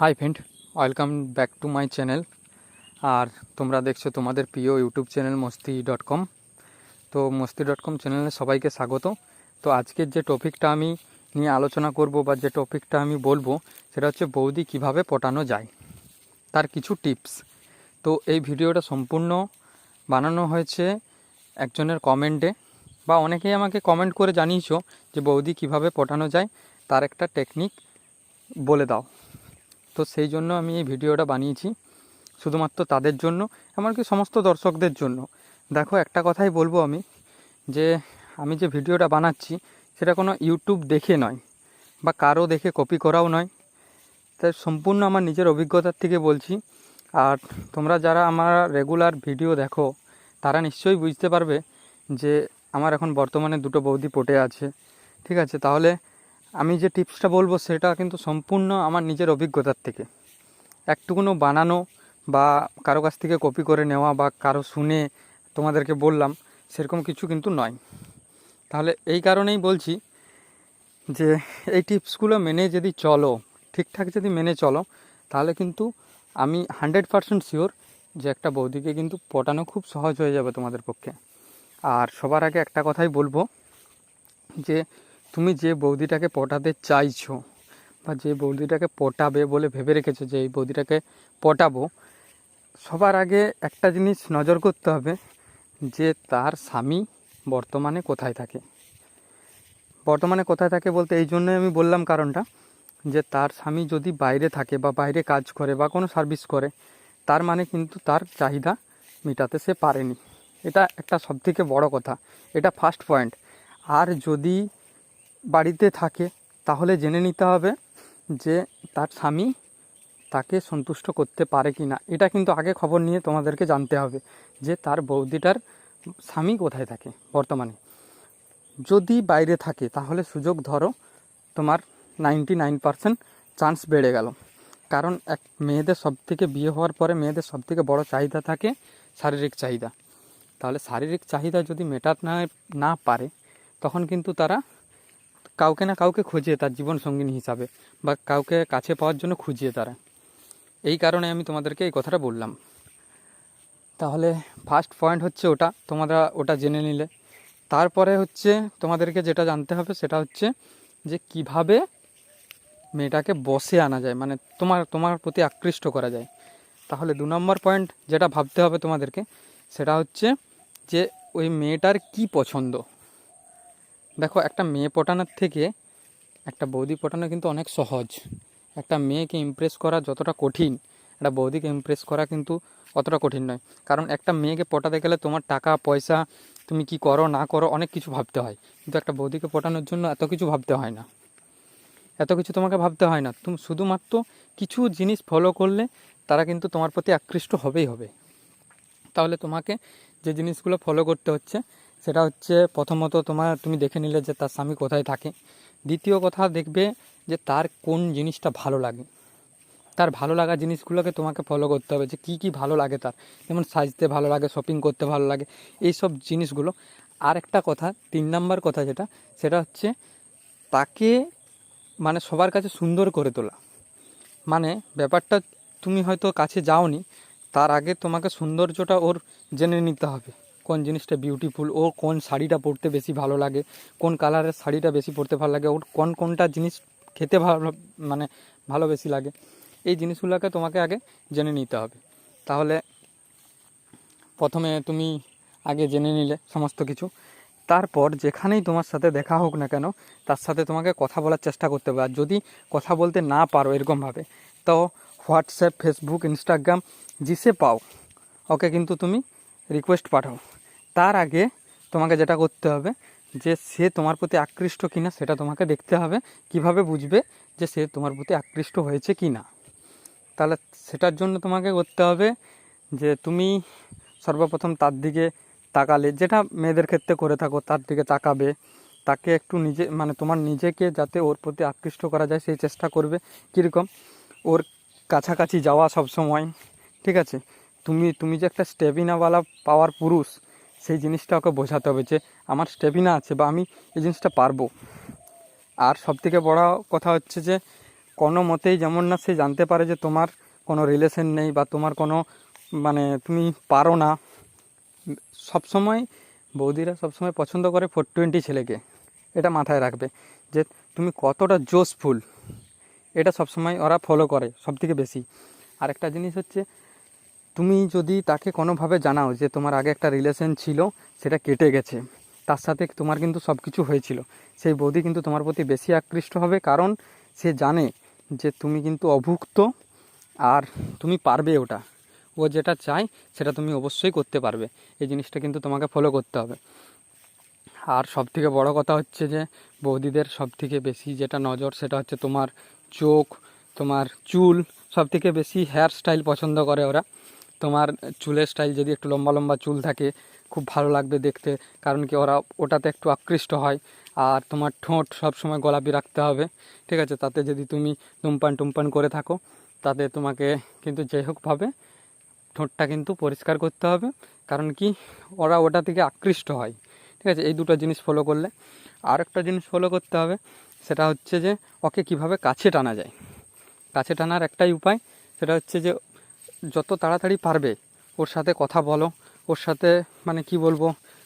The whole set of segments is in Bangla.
Hi friend welcome back to my channel আর তোমরা দেখছ তোমাদের প্রিয় YouTube channel Masti dot com তো মস্তি ডট কম চ্যানেলে সবাইকে স্বাগত। তো আজকের যে টপিকটা আমি নিয়ে আলোচনা করব বা যে টপিকটা আমি বলব, সেটা হচ্ছে বৌদি কীভাবে পটানো যায়। তার কিছু টিপস। তো এই ভিডিওটা সম্পূর্ণ বানানো হয়েছে একজনের কমেন্টে, বা অনেকেই আমাকে কমেন্ট করে জানিয়েছো যে বৌদি কীভাবে পটানো যায়, তার একটা টেকনিক বলে দাও। তো সেই জন্য আমি এই ভিডিওটা বানিয়েছি শুধুমাত্র তাদের জন্য, এমনকি সমস্ত দর্শকদের জন্য। দেখো, একটা কথাই বলব আমি, যে আমি যে ভিডিওটা বানাচ্ছি, সেটা কোনো ইউটিউব দেখে নয়, বা কারও দেখে কপি করাও নয়। তাই সম্পূর্ণ আমার নিজের অভিজ্ঞতার থেকে বলছি, আর তোমরা যারা আমার রেগুলার ভিডিও দেখো, তারা নিশ্চয়ই বুঝতে পারবে যে আমার এখন বর্তমানে দুটো বৌদি পটে আছে। ঠিক আছে, তাহলে আমি যে টিপসটা বলব সেটা কিন্তু সম্পূর্ণ আমার নিজের অভিজ্ঞতার থেকে। একটুকুনো বানানো বা কারও কাছ থেকে কপি করে নেওয়া বা কারও শুনে তোমাদেরকে বললাম, সেরকম কিছু কিন্তু নয়। তাহলে এই কারণেই বলছি যে এই টিপসগুলো মেনে যদি চলো, ঠিকঠাক যদি মেনে চলো, তাহলে কিন্তু আমি হান্ড্রেড পারসেন্ট শিওর যে একটা বৌদিকে কিন্তু পটানো খুব সহজ হয়ে যাবে তোমাদের পক্ষে। আর সবার আগে একটা কথাই বলব যে তুমি যে বৌদিটাকে পটাতে চাইছো বা যে বৌদিটাকে পটাবে বলে ভেবে রেখেছো যে এই বৌদিটাকে পটাবো, সবার আগে একটা জিনিস নজর করতে হবে যে তার স্বামী বর্তমানে কোথায় থাকে। বর্তমানে কোথায় থাকে বলতে এই জন্যই আমি বললাম কারণটা যে তার স্বামী যদি বাইরে থাকে বা বাইরে কাজ করে বা কোনো সার্ভিস করে, তার মানে কিন্তু তার চাহিদা মেটাতে সে পারেনি। এটা একটা সবথেকে বড় কথা। এটা ফার্স্ট পয়েন্ট আর যদি বাড়িতে থাকে, তাহলে জেনে নিতে হবে যে তার স্বামী তাকে সন্তুষ্ট করতে পারে কি না। এটা কিন্তু আগে খবর নিয়ে তোমাদেরকে জানতে হবে যে তার বৌদিটার স্বামী কোথায় থাকে বর্তমানে। যদি বাইরে থাকে, তাহলে সুযোগ ধরো তোমার নাইনটি নাইন পারসেন্ট চান্স বেড়ে গেল। কারণ এক মেয়েদের সব থেকে বিয়ে হওয়ার পরে মেয়েদের সব থেকে বড়ো চাহিদা থাকে শারীরিক চাহিদা। তাহলে শারীরিক চাহিদা যদি মেটাতে না না পারে, তখন কিন্তু তারা কাউকে না কাউকে খুঁজে তার জীবন সঙ্গিনী হিসাবে বা কাউকে কাছে পাওয়ার জন্য খুঁজিয়ে তারা। এই কারণে আমি তোমাদেরকে এই কথাটা বললাম। তাহলে ফার্স্ট পয়েন্ট হচ্ছে ওটা, তোমরা ওটা জেনে নিলে। তারপরে হচ্ছে তোমাদেরকে যেটা জানতে হবে সেটা হচ্ছে যে কীভাবে মেয়েটাকে বসে আনা যায় মানে তোমার তোমার প্রতি আকৃষ্ট করা যায়। তাহলে দু নম্বর পয়েন্ট যেটা ভাবতে হবে তোমাদেরকে, সেটা হচ্ছে যে ওই মেয়েটার কি পছন্দ? দেখো, একটা মেয়ে পটানোর থেকে একটা বৌদি পটানো কিন্তু অনেক সহজ। একটা মেয়েকে ইমপ্রেস করা যতটা কঠিন, একটা বৌদিকে ইমপ্রেস করা কিন্তু অতটা কঠিন নয়। কারণ একটা মেয়েকে পটাতে গেলে তোমার টাকা, পয়সা তুমি কি করো, না করো, অনেক কিছু ভাবতে হয়। কিন্তু একটা বৌদিকে পটানোর জন্য এত কিছু ভাবতে হয় না। এত কিছু তোমাকে ভাবতে হয় না। তুমি শুধুমাত্র কিছু জিনিস ফলো করলে তারা কিন্তু তোমার প্রতি আকৃষ্ট হবেই হবে। তাহলে তোমাকে যে জিনিসগুলো ফলো করতে হচ্ছে সেটা হচ্ছে প্রথমত তোমার তুমি দেখে নিলে যে তার স্বামী কোথায় থাকে। দ্বিতীয় কথা দেখবে যে তার কোন জিনিসটা ভালো লাগে। তার ভালো লাগা জিনিসগুলোকে তোমাকে ফলো করতে হবে যে কী কী ভালো লাগে তার। যেমন সাজতে ভালো লাগে শপিং করতে ভালো লাগে এই সব জিনিসগুলো। আর একটা কথা, তিন নাম্বার কথা যেটা, সেটা হচ্ছে তাকে মানে সবার কাছে সুন্দর করে তোলা। মানে ব্যাপারটা তুমি হয়তো কাছে যাওনি, তার আগে তোমাকে সৌন্দর্যটা ওর জেনে নিতে হবে। কোন জিনিসটা বিউটিফুল ও কোন শাড়িটা পরতে বেশি ভালো লাগে, কোন কালারের শাড়িটা বেশি পরতে ভালো লাগে, ওর কোন কোনটা জিনিস খেতে ভালো মানে ভালো বেশি লাগে, এই জিনিসগুলোকে তোমাকে আগে জেনে নিতে হবে। তাহলে প্রথমে তুমি আগে জেনে নিলে সমস্ত কিছু। তারপর যেখানেই তোমার সাথে দেখা হোক না কেন, তার সাথে তোমাকে কথা বলার চেষ্টা করতে হবে। আর যদি কথা বলতে না পারো এরকমভাবে তো হোয়াটসঅ্যাপ, ফেসবুক, ইনস্টাগ্রাম, জিসে পাও, ওকে কিন্তু তুমি রিকোয়েস্ট পাঠাও। তার আগে তোমাকে যেটা করতে হবে যে সে তোমার প্রতি আকৃষ্ট কিনা সেটা তোমাকে দেখতে হবে। কীভাবে বুঝবে যে সে তোমার প্রতি আকৃষ্ট হয়েছে কি না তাহলে সেটার জন্য তোমাকে করতে হবে যে তুমি সর্বপ্রথম তার দিকে তাকালে, যেটা মেয়েদের ক্ষেত্রে করে থাকো, তার দিকে তাকাবে, তাকে একটু নিজে মানে তোমার নিজেকে যাতে ওর প্রতি আকৃষ্ট করা যায়, সেই চেষ্টা করবে। কীরকম? ওর কাছাকাছি যাওয়া সব সময় ঠিক আছে? তুমি তুমি যে একটা স্টেবিনাওয়ালা পাওয়ার পুরুষ সেই জিনিসটা ওকে বোঝাতে হবে যে আমার স্টেবিনা আছে বা আমি এই জিনিসটা পারব। আর সবথেকে বড় কথা হচ্ছে যে কোনো মতেই যেমন না সে জানতে পারে যে তোমার কোনো রিলেশন নেই বা তোমার কোনো মানে তুমি পারো না। সবসময় বৌদিরা সবসময় পছন্দ করে ফোর টোয়েন্টি ছেলেকে। এটা মাথায় রাখবে যে তুমি কতটা জোশফুল এটা সবসময় ওরা ফলো করে সব থেকে বেশি। আর একটা জিনিস হচ্ছে তুমি যদি তাকে কোনোভাবে জানাও যে তোমার আগে একটা রিলেশন ছিল, সেটা কেটে গেছে, তার সাথে তোমার কিন্তু সব কিছু হয়েছিল, সেই বৌদি কিন্তু তোমার প্রতি বেশি আকৃষ্ট হবে, কারণ সে জানে যে তুমি কিন্তু অভুক্ত আর তুমি পারবে ওটা। ও যেটা চায়, সেটা তুমি অবশ্যই করতে পারবে। এই জিনিসটা কিন্তু তোমাকে ফলো করতে হবে। আর সব থেকে বড় কথা হচ্ছে যে, বৌদিদের সব থেকে বেশি যেটা নজর, সেটা হচ্ছে তোমার চোখ, তোমার চুল সব থেকে বেশি হেয়ার স্টাইল পছন্দ করে ওরা। তোমার চুলের স্টাইল যদি একটু লম্বা লম্বা চুল থাকে, খুব ভালো লাগবে দেখতে। কারণ কি ওরা ওটাতে একটু আকৃষ্ট হয়। আর তোমার ঠোঁট সব সময় গোলাপি রাখতে হবে। ঠিক আছে? তাতে যদি তুমি ধূমপান টুমপান করে থাকো, তাতে তোমাকে কিন্তু যাই হোকভাবে ঠোঁটটা কিন্তু পরিষ্কার করতে হবে। কারণ কি ওরা ওটা থেকে আকৃষ্ট হয়। ঠিক আছে? এই দুটো জিনিস ফলো করলে। আর একটা জিনিস ফলো করতে হবে, সেটা হচ্ছে যে ওকে কীভাবে কাছে টানা যায়। কাছে টানার একটাই উপায়, সেটা হচ্ছে যে যত তাড়াতাড়ি পারবে, ওর সাথে কথা বলো, ওর সাথে মানে কি বলব,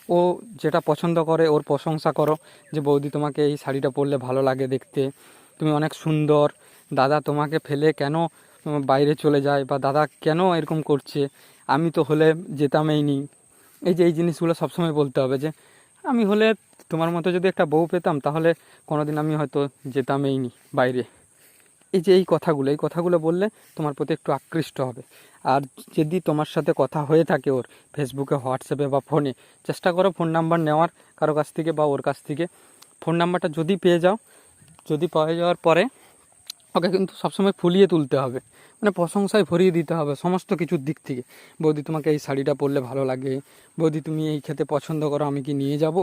ও যেটা পছন্দ করে, ওর প্রশংসা করো যে, বৌদি, তোমাকে এই শাড়িটা পরলে ভালো লাগে দেখতে। তুমি অনেক সুন্দর। দাদা তোমাকে ফেলে কেন বাইরে চলে যায় বা দাদা কেন এরকম করছে? আমি তো হলে যেতামই নি। এই যে, এই জিনিসগুলো সবসময় বলতে হবে যে, আমি হলে তোমার মতো যদি একটা বউ পেতাম, তাহলে কোনোদিন আমি হয়তো যেতামই নি বাইরে। এই যে এই কথাগুলো এই কথাগুলো বললে তোমার প্রতি একটু আকৃষ্ট হবে। আর যদি তোমার সাথে কথা হয়ে থাকে ওর ফেসবুকে হোয়াটসঅ্যাপে বা ফোনে চেষ্টা করো ফোন নাম্বার নেওয়ার কারও কাছ থেকে বা ওর কাছ থেকে। ফোন নাম্বারটা যদি পেয়ে যাও, যদি পাওয়া যাওয়ার পরে ওকে কিন্তু সবসময় ফুলিয়ে তুলতে হবে। মানে প্রশংসায় ভরিয়ে দিতে হবে সমস্ত কিছুর দিক থেকে। বৌদি তোমাকে এই শাড়িটা পরলে ভালো লাগে। বৌদি তুমি এই খেতে পছন্দ করো, আমি কি নিয়ে যাব?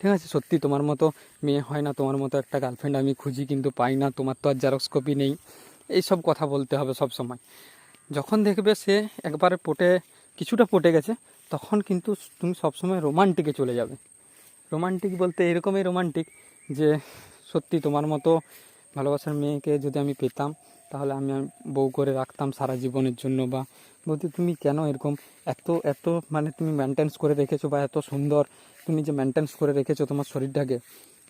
ঠিক আছে? সত্যি তোমার মতো মেয়ে হয় না, তোমার মতো একটা গার্লফ্রেন্ড আমি খুঁজি কিন্তু পাই না, তোমার তো আর জেরক্স কপি নেই। এইসব কথা বলতে হবে সব সময় যখন দেখবে সে একবারে পটে, কিছুটা পটে গেছে, তখন কিন্তু তুমি সবসময় রোমান্টিকে চলে যাবে। রোমান্টিক বলতে এরকমই রোমান্টিক যে সত্যি তোমার মতো ভালোবাসার মেয়েকে যদি আমি পেতাম, তাহলে আমি বউ করে রাখতাম সারা জীবনের জন্য বা বলতে তুমি কেন এরকম এত এত মানে তুমি মেনটেন্স করে রেখেছো বা এত সুন্দর তুমি যে মেনটেন্স করে রেখেছো তোমার শরীরটাকে,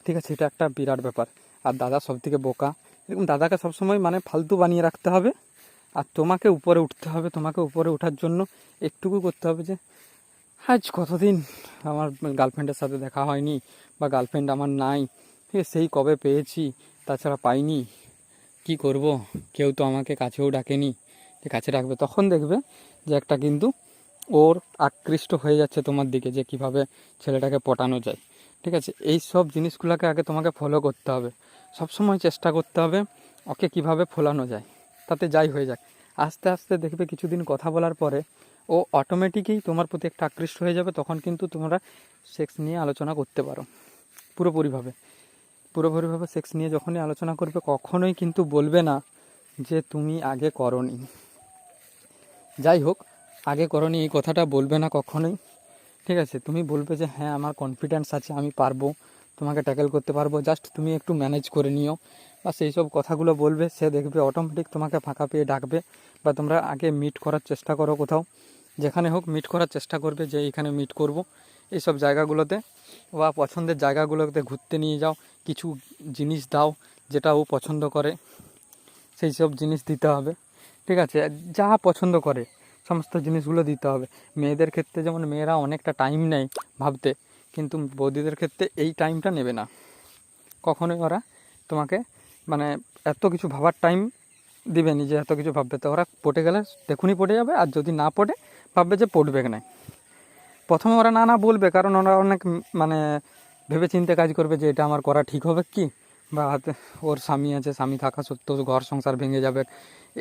ঠিক আছে? এটা একটা বিরাট ব্যাপার। আর দাদা সব থেকে বোকা। এরকম দাদাকে সবসময় মানে ফালতু বানিয়ে রাখতে হবে। আর তোমাকে উপরে উঠতে হবে, তোমাকে উপরে ওঠার জন্য একটুকু করতে হবে যে, আজ কতদিন আমার গার্লফ্রেন্ডের সাথে দেখা হয়নি বা গার্লফ্রেন্ড আমার নাই সেই কবে পেয়েছি? তাছাড়া পাইনি। কি করব? কেউ তো আমাকে কাছেও ডাকেনি। যে কাছে ডাকবে তখন দেখবে যে একটা কিন্তু ওর আকৃষ্ট হয়ে যাচ্ছে তোমার দিকে, যে কীভাবে ছেলেটাকে পটানো যায়। ঠিক আছে? এই সব জিনিসগুলোকে আগে তোমাকে ফলো করতে হবে। সবসময় চেষ্টা করতে হবে ওকে কীভাবে ফোলানো যায়। তাতে যাই হয়ে যাক। আস্তে আস্তে দেখবে কিছুদিন কথা বলার পরে ও অটোমেটিকই তোমার প্রতি একটা আকৃষ্ট হয়ে যাবে। তখন কিন্তু তোমরা সেক্স নিয়ে আলোচনা করতে পারো। পুরোপুরিভাবে। পুরোপুরিভাবে সেক্স নিয়ে যখনই আলোচনা করবে, কখনোই কিন্তু বলবে না যে তুমি আগে করনি। যাই হোক, আগে করনি এই কথাটা বলবে না কখনোই। ঠিক আছে, তুমি বলবে যে হ্যাঁ আমার কনফিডেন্স আছে, আমি পারব, তোমাকে ট্যাকেল করতে পারব। জাস্ট তুমি একটু ম্যানেজ করে নিও। বা সেই সব কথাগুলো বলবে, সে দেখবে অটোমেটিক তোমাকে ফাঁকা পেয়ে ডাকবে বা তোমরা আগে মিট করার চেষ্টা করো কোথাও। যেখানে হোক মিট করার চেষ্টা করবে যে, এইখানে মিট করব। এইসব জায়গাগুলোতে বা পছন্দের জায়গাগুলোতে ঘুরতে নিয়ে যাও, কিছু জিনিস দাও যেটা ও পছন্দ করে, সেই সব জিনিস দিতে হবে, ঠিক আছে? যা পছন্দ করে, সমস্ত জিনিসগুলো দিতে হবে। মেয়েদের ক্ষেত্রে যেমন মেয়েরা অনেকটা টাইম নেয় ভাবতে, কিন্তু বৌদিদের ক্ষেত্রে এই টাইমটা নেবে না। কখনোই ওরা তোমাকে মানে এত কিছু ভাবার টাইম দিবে নি যে এত কিছু ভাববে। তো ওরা পটে গেলে দেখুনি পড়ে যাবে, আর যদি না পড়ে, ভাববে যে পড়বে না প্রথমে ওরা না না বলবে, কারণ ওরা অনেক মানে ভেবে চিন্তে কাজ করবে যে এটা আমার করা ঠিক হবে কি? বা ওর স্বামী আছে, স্বামী থাকা সত্ত্বেও ঘর সংসার ভেঙে যাবে,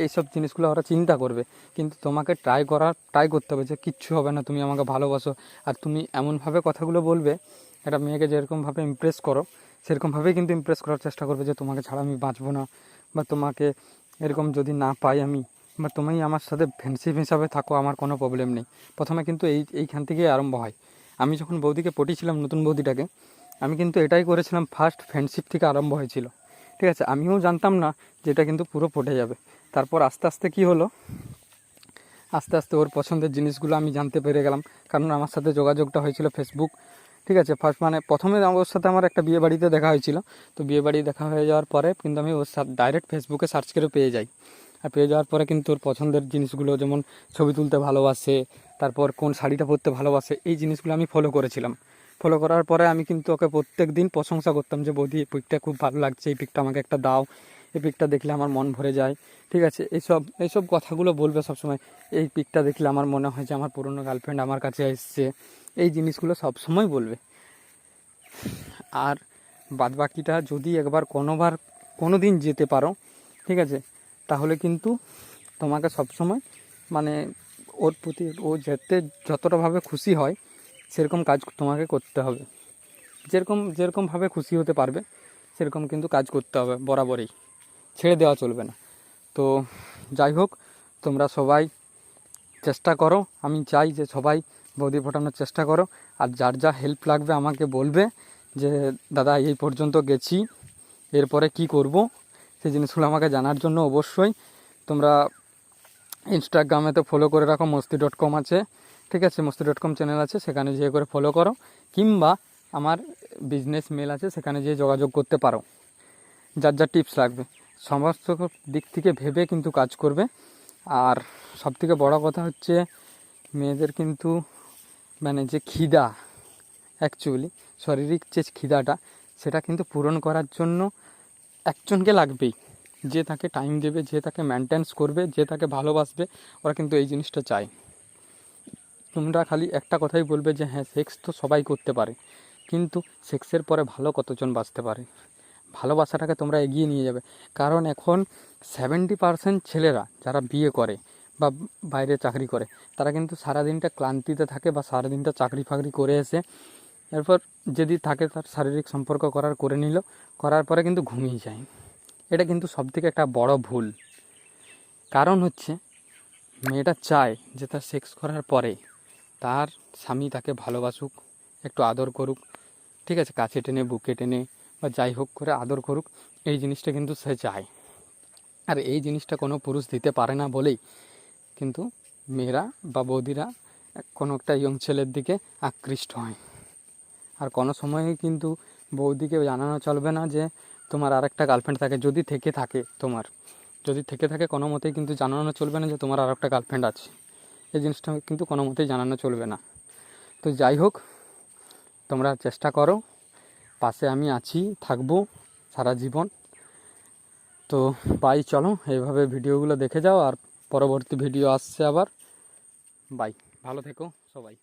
এইসব জিনিসগুলো ওরা চিন্তা করবে। কিন্তু তোমাকে ট্রাই করা ট্রাই করতে হবে যে কিচ্ছু হবে না, তুমি আমাকে ভালোবাসো। আর তুমি এমনভাবে কথাগুলো বলবে, একটা মেয়েকে যেরকমভাবে ইমপ্রেস করো, সেরকমভাবেই কিন্তু ইমপ্রেস করার চেষ্টা করবে যে তোমাকে ছাড়া আমি বাঁচবো না। বা তোমাকে এরকম যদি না পাই আমি বা তুমি আমার সাথে ফ্রেন্ডশিপ হিসাবে থাকো, আমার কোনো প্রবলেম নেই। প্রথমে কিন্তু এই, এইখান থেকেই আরম্ভ হয়। আমি যখন বৌদিকে পটিয়েছিলাম নতুন বৌদিটাকে, আমি কিন্তু এটাই করেছিলাম ফার্স্ট ফ্রেন্ডশিপ থেকে আরম্ভ হয়েছিল। ঠিক আছে? আমিও জানতাম না যে এটা কিন্তু পুরো পটে যাবে। তারপর আস্তে আস্তে কি হলো? আস্তে আস্তে ওর পছন্দের জিনিসগুলো আমি জানতে পেরে গেলাম। কারণ আমার সাথে যোগাযোগটা হয়েছিল ফেসবুক ঠিক আছে? ফার্স্ট মানে প্রথমে ওর সাথে আমার একটা বিয়ে বাড়িতে দেখা হয়েছিল। তো বিয়ে বাড়ি দেখা হয়ে যাওয়ার পরে কিন্তু আমি ওর সাথে ডাইরেক্ট ফেসবুকে সার্চ করে পেয়ে যাই। আর পেয়ে যাওয়ার পরে কিন্তু ওর পছন্দের জিনিসগুলো, যেমন ছবি তুলতে ভালোবাসে, তারপর কোন শাড়িটা পরতে ভালোবাসে, এই জিনিসগুলো আমি ফলো করেছিলাম। ফলো করার পরে আমি কিন্তু ওকে প্রত্যেক দিন প্রশংসা করতাম যে, বৌদি, এই পিকটা খুব ভালো লাগছে, এই পিকটা আমাকে একটা দাও, এই পিকটা দেখলে আমার মন ভরে যায়। ঠিক আছে, এইসব এইসব কথাগুলো বলবে সবসময়, এই পিকটা দেখলে আমার মনে হয় যে, আমার পুরনো গার্লফ্রেন্ড আমার কাছে এসছে। এই জিনিসগুলো সবসময় বলবে। আর বাদবাকিটা যদি একবার কোনোবার কোনো দিন যেতে পারো, ঠিক আছে তাহলে কিন্তু তোমাকে সবসময় মানে ওর প্রতি, ও যেতে যতটাভাবে খুশি হয়, সেরকম কাজ তোমাকে করতে হবে। যেরকম যেরকমভাবে খুশি হতে পারবে, সেরকম কিন্তু কাজ করতে হবে বরাবরই। ছেড়ে দেওয়া চলবে না। তো যাই হোক, তোমরা সবাই চেষ্টা করো। আমি চাই যে সবাই বৌদি ফোটানোর চেষ্টা করো। আর যার যা হেল্প লাগবে আমাকে বলবে যে, দাদা, এই পর্যন্ত গেছি। এরপরে কি করব? সেই জিনিসগুলো আমাকে জানার জন্য অবশ্যই। তোমরা ইনস্টাগ্রামে তো ফলো করে রাখো মস্তি ডট কম আছে। ঠিক আছে মস্তি ডট কম চ্যানেল আছে, সেখানে যেয়ে করে ফলো করো। কিংবা আমার বিজনেস মেল আছে, সেখানে যেয়ে যোগাযোগ করতে পারো। যার যা টিপস লাগবে। সমস্ত দিক থেকে ভেবে কিন্তু কাজ করবে। আর সবথেকে বড় কথা হচ্ছে, মেয়েদের কিন্তু মানে যে খিদা অ্যাকচুয়ালি শারীরিক যে খিদাটা, সেটা কিন্তু পূরণ করার জন্য একজনকে লাগবেই। যে তাকে টাইম দেবে, যে তাকে মেনটেন্স করবে, যে তাকে ভালোবাসবে, ওরা কিন্তু এই জিনিসটা চায়। তোমরা খালি একটা কথাই বলবে যে হ্যাঁ সেক্স তো সবাই করতে পারে। কিন্তু সেক্সের পরে ভালো কতজন বাঁচতে পারে? ভালোবাসাটাকে তোমরা এগিয়ে নিয়ে যাবে। কারণ এখন সেভেন্টি পার্সেন্ট ছেলেরা যারা বিয়ে করে বা বাইরে চাকরি করে, তারা কিন্তু সারাদিনটা ক্লান্তিতে থাকে বা সারাদিনটা চাকরি ফাকরি করে এসে এরপর যদি থাকে তার শারীরিক সম্পর্ক করার, করে নিল। করার পরে কিন্তু ঘুমিয়ে যায়। এটা কিন্তু সবথেকে একটা বড় ভুল। কারণ হচ্ছে, মেয়েটা চায় যে তার সেক্স করার পরে তার স্বামী তাকে ভালোবাসুক, একটু আদর করুক, ঠিক আছে, কাছে টেনে, বুকে টেনে বা যাই হোক করে আদর করুক, এই জিনিসটা কিন্তু সে চায়। আর এই জিনিসটা কোনো পুরুষ দিতে পারে না বলেই কিন্তু মেয়েরা বা বৌদিরা কোনো একটা ইয়ং ছেলের দিকে আকৃষ্ট হয়। আর কোনো সময়ই কিন্তু বৌদিকে জানানো চলবে না যে তোমার আর একটা গার্লফ্রেন্ড থাকে, যদি থেকে থাকে তোমার। যদি থেকে থাকে কোনো মতেই কিন্তু জানানো চলবে না যে তোমার আর একটা গার্লফ্রেন্ড আছে। এই জিনিসটা কিন্তু কোনো মতেই জানানো চলবে না। তো যাই হোক, তোমরা চেষ্টা করো। পাশে আমি আছি, থাকব সারা জীবন। তো বাই চলো এইভাবে ভিডিওগুলো দেখে যাও আর পরবর্তী ভিডিও আসছে আবার। বাই ভালো থেকো সবাই।